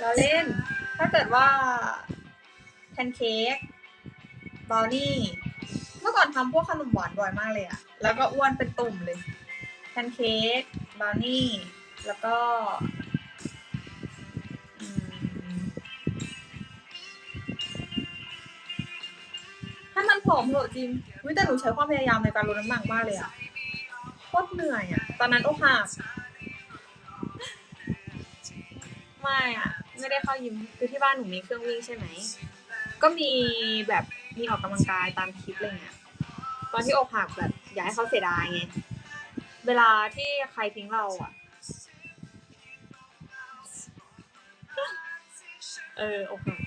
เราเล่น ถ้าเกิดว่าแพนเค้กบราวนี่ เมื่อก่อนทำพวกขนมหวานบ่อยมากเลยอะแล้วก็อ้วนเป็นตุ่มเลย แพนเค้กบราวนี่ แล้วก็ให้มันผอมเหอะจริงวิแต่หนูใช้ความพยายามในการลดน้ำหนักมากเลยอะโคตรเหนื่อยอะตอนนั้นโอกหักไม่อะ ไม่ได้เข้ายิมคือที่บ้านหนูมีเครื่องวิ่งใช่ไหม ก็มีแบบมีออกกำลังกายตามคลิปอะไรเงี้ยตอนที่อกหักแบบอยากให้เขาเสียดายไง เวลาที่ใครทิ้งเราอะ เอออกหัก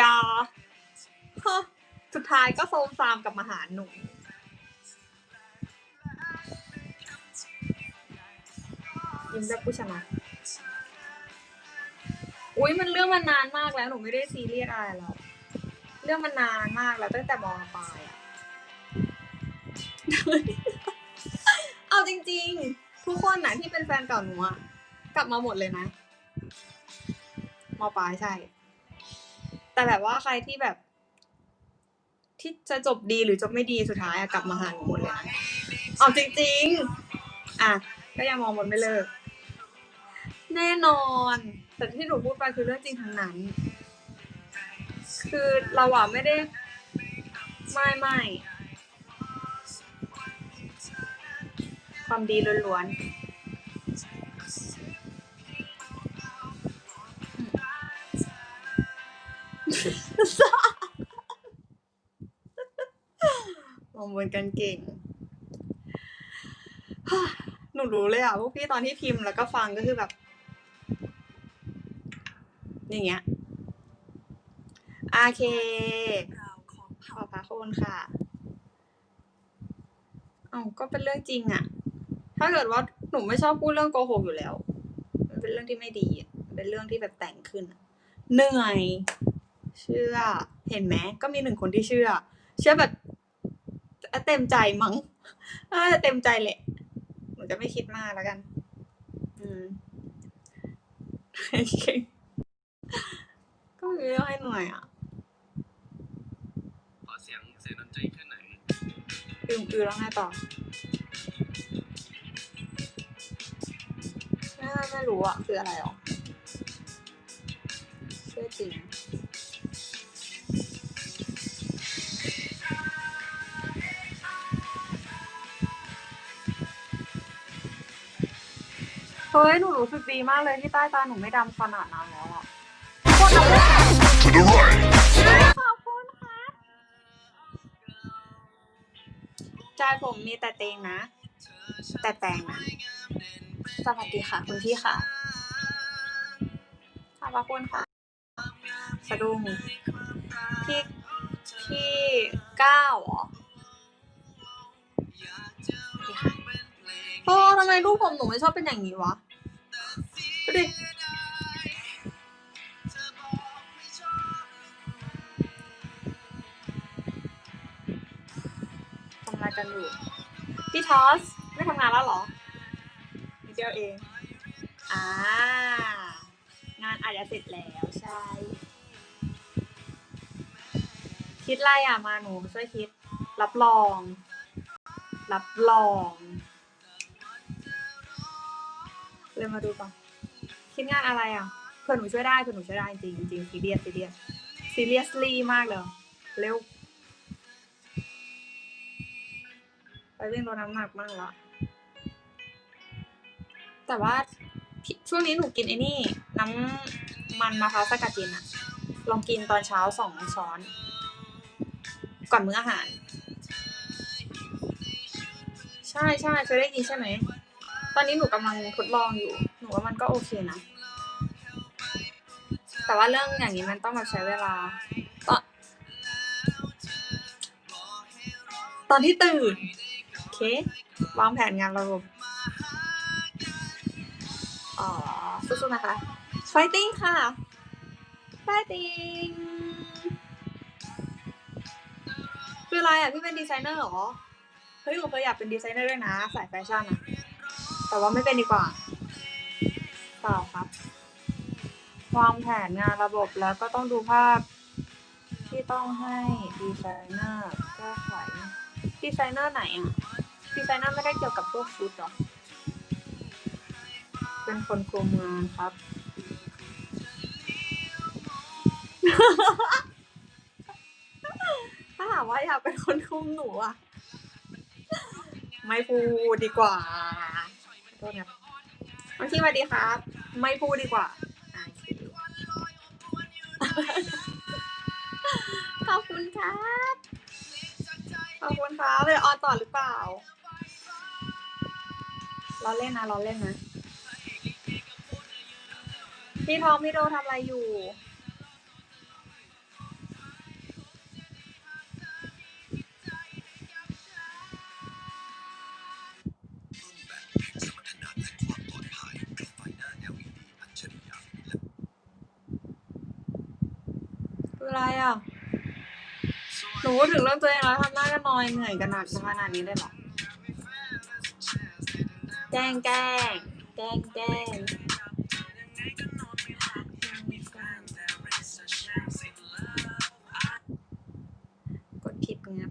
ยาสุดท้ายก็โซมซามกับมาหาหนู ยิ้มแบบผู้ชนะ อุ้ยมันเรื่องมันนานมากแล้วหนูไม่ได้ซีเรียสอะไรหรอกเรื่องมันนานมากแล้วตั้งแต่มปลายอะเอาจริง ๆ ทุกคนนะที่เป็นแฟนเก่าหนูอะกลับมาหมดเลยนะมปลายใช่ แต่แบบว่าใครที่แบบ ที่จะจบดีหรือจบไม่ดีสุดท้ายอะกลับมาหาหนูหมดเลยนะเอาจริง ๆ อะก็ยังมองหมดไม่เลิก แน่นอน แต่ที่หนูพูดไปคือเรื่องจริงทั้งนั้น คือเราอะไม่ได้ไม่ไม่ความดีล้วนๆมองบนกันเก่ง หนูรู้เลยอะพวกพี่ตอนที่พิมพ์แล้วก็ฟังก็คือแบบ อย่างเงี้ยโอเคขอบพระคุณค่ะเอ้าก็เป็นเรื่องจริงอะถ้าเกิดว่าหนูไม่ชอบพูดเรื่องโกหกอยู่แล้ว มันเป็นเรื่องที่ไม่ดีเป็นเรื่องที่แบบแต่งขึ้น เหนื่อย เชื่อ เห็นไหมก็มีหนึ่งคนที่เชื่อ เชื่อแบบเต็มใจมั้งเต็มใจแหละหนูจะไม่คิดมากแล้วกัน อืมโอเค ก็มีเรื่องให้หน่อยอะขอเสียงเสียงดนตรีขึ้นหน่อยอืมอือแล้วไงต่อไม่ไม่รู้อะ คืออะไรหรอเชื่อจริงเฮ้ย หนูรู้สึกดีมากเลยที่ใต้ตาหนูไม่ดำขนาดนั้นแล้วอะ ใจผมมีแต่เตงนะ แต่แตงนะ สวัสดีค่ะ คุณพี่ค่ะ ขอบพระคุณค่ะ สะดุ้งพี่พี่เก้าเหรอโอ้ทำไมรูปผมหนูไม่ชอบเป็นอย่างนี้วะ ดูดิ กันอยู่ พี่ทอส ไม่ทำงานแล้วเหรอนิเดียวเอง อ่า งานอาจจะเสร็จแล้วใช่ คิดไรอะมาหนูช่วยคิด รับรอง รับรองเลยมาดูก่อนคิดงานอะไรอะเพื่อนหนูช่วยได้เพื่อนหนูช่วยได้จริงจริงซีเรียสซีเรียสซีเรียสลีมากเลยเร็ว ไปเรื่องลดน้ำหนักมากแล้วแต่ว่าช่วงนี้หนูกินไอ้นี่ น้ำมันมะพร้าวสกัดเย็นอะลองกินตอนเช้าสองช้อน ก่อนมื้ออาหาร ใช่ใช่เคยได้ยินใช่ไหม ตอนนี้หนูกำลังทดลองอยู่ หนูว่ามันก็โอเคนะ แต่ว่าเรื่องอย่างนี้มันต้องแบบใช้เวลา ตอนตอนที่ตื่น เค วางแผนงานระบบ อ๋อ สู้ๆนะคะ fighting ค่ะ fighting คืออะไรอะ พี่เป็นดีไซเนอร์เหรอ เฮ้ยหนูเคยอยากเป็นดีไซเนอร์ด้วยนะ สายแฟชั่นอะแต่ว่าไม่เป็นดีกว่า เปล่าครับ วางแผนงานระบบแล้วก็ต้องดูภาพที่ต้องให้ดีไซเนอร์แก้ไขดีไซเนอร์ไหนอะ ดีไซเนอร์ไม่ได้เกี่ยวกับพวกฟุตหรอ เป็นคนคุมงานครับ ถ้าถามว่าอยากเป็นคนคุมหนูอะไม่พูดดีกว่าโทษนะบางทีสวัสดีครับ ไม่พูดดีกว่าขอบคุณครับ ขอบคุณครับเลยออนต่อหรือเปล่า เราเล่นนะเราเล่นนะ พี่ทองพี่โดทำอะไรอยู่คืออะไรอะ หนูถึงเรื่องตัวเองแล้วทำหน้ากันนอยเหนื่อยกันหนักขนาดนี้เลยเหรอ แกล้งแกล้งแกล้งแกล้งกดผิดงับ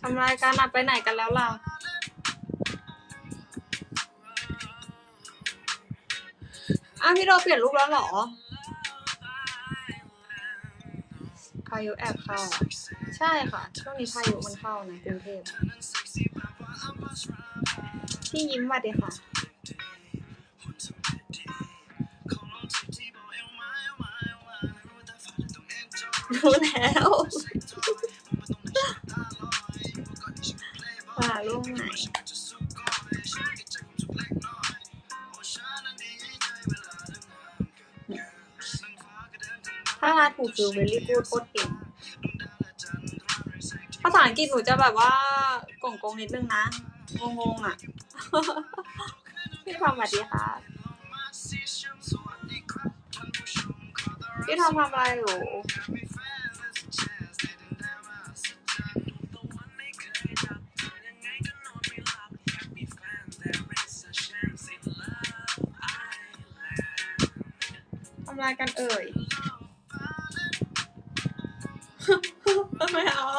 ทำรายการนับไปไหนกันแล้วล่ะอ้าวพี่โดเปลี่ยนรูปแล้วเหรอพายุแอบเข้า ใช่ค่ะ ช่วงนี้พายุมันเข้าในกรุงเทพพี่ยิ้มมาดีค่ะ รู้แล้วว่ารูปไหนถ้าทายถูกคือ very good โคตรเก่ง ภาษาอังกฤษหนูจะแบบว่ากงกงๆนิดนึงนะ งงๆอะ พี่ทอมสวัสดีค่ะพี่ทอมทำอะไรอยู่ทำอะไรกันเอ่ย ไม่เอา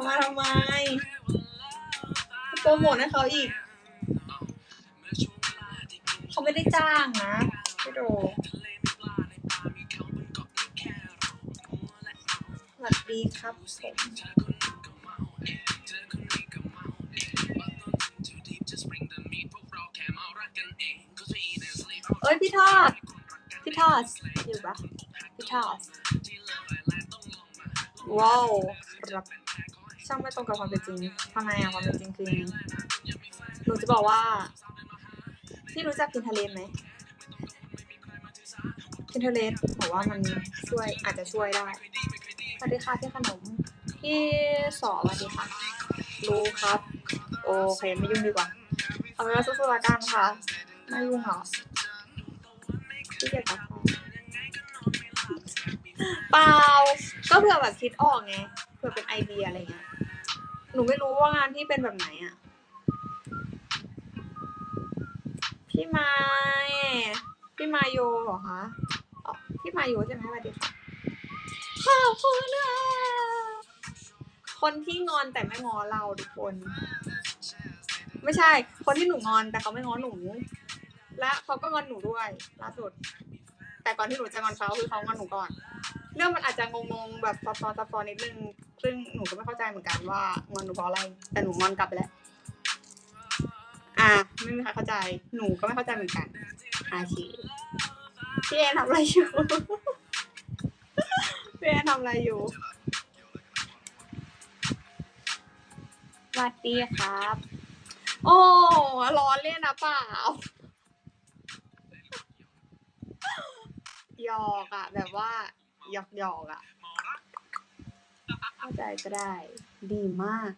ทำไมทำไมโปรโมทให้เขาอีก เขาไม่ได้จ้างนะพี่โดสวัสดีครับผมเอ้ยพี่ทอด พี่ทอดอยู่ปะพี่ทอด ว้าวรับ ช่างไม่ตรงกับความเป็นจริงทำไมอะความเป็นจริงคือยังไงหนูจะบอกว่าพี่รู้จักพินทะเลไหมพินทะเลบอกว่ามันช่วยอาจจะช่วยได้สวัสดีค่ะพี่ขนมพี่สอสวัสดีค่ะ รู้ครับ โอเคไม่ยุ่งดีกว่า เอาเป็นว่าสู้ๆละกันค่ะ ไม่ยุ่งเหรอพี่เกียรติค่ะเปล่าก็เผื่อแบบคิดออกไง ผื่อเป็นไอเดียอะไรเงี้ยหนูไม่รู้ว่างานพี่เป็นแบบไหนอะพี่ไม้พี่มาโยเหรอคะอ๋อพี่มาโยใช่ไหมสวัสดีค่ะขอบคุณค่ะคนที่งอนแต่ไม่งอเราทุกคน ไม่ใช่ คนที่หนูงอนแต่เขาไม่งอหนู และเขาก็งอนหนูด้วยล่าสุด แต่ก่อนที่หนูจะงอนเขาคือเขางอนหนูก่อน เรื่องมันอาจจะงงๆแบบซับซ้อนซับซ้อนนิดนึง ซึ่งหนูก็ไม่เข้าใจเหมือนกันว่างอนหนูเพราะอะไร แต่หนูงอนกลับไปแล้ว อะไม่มีใครเข้าใจ หนูก็ไม่เข้าใจเหมือนกันอาชีพี่เอนทำอะไรอยู่ พี่เอนทำอะไรอยู่สวัสดีครับ โอ้ร้อนเล่นนะเปล่าหยอกอะแบบว่าหยอกหยอกอะ เข้าใจก็ได้ ดีมาก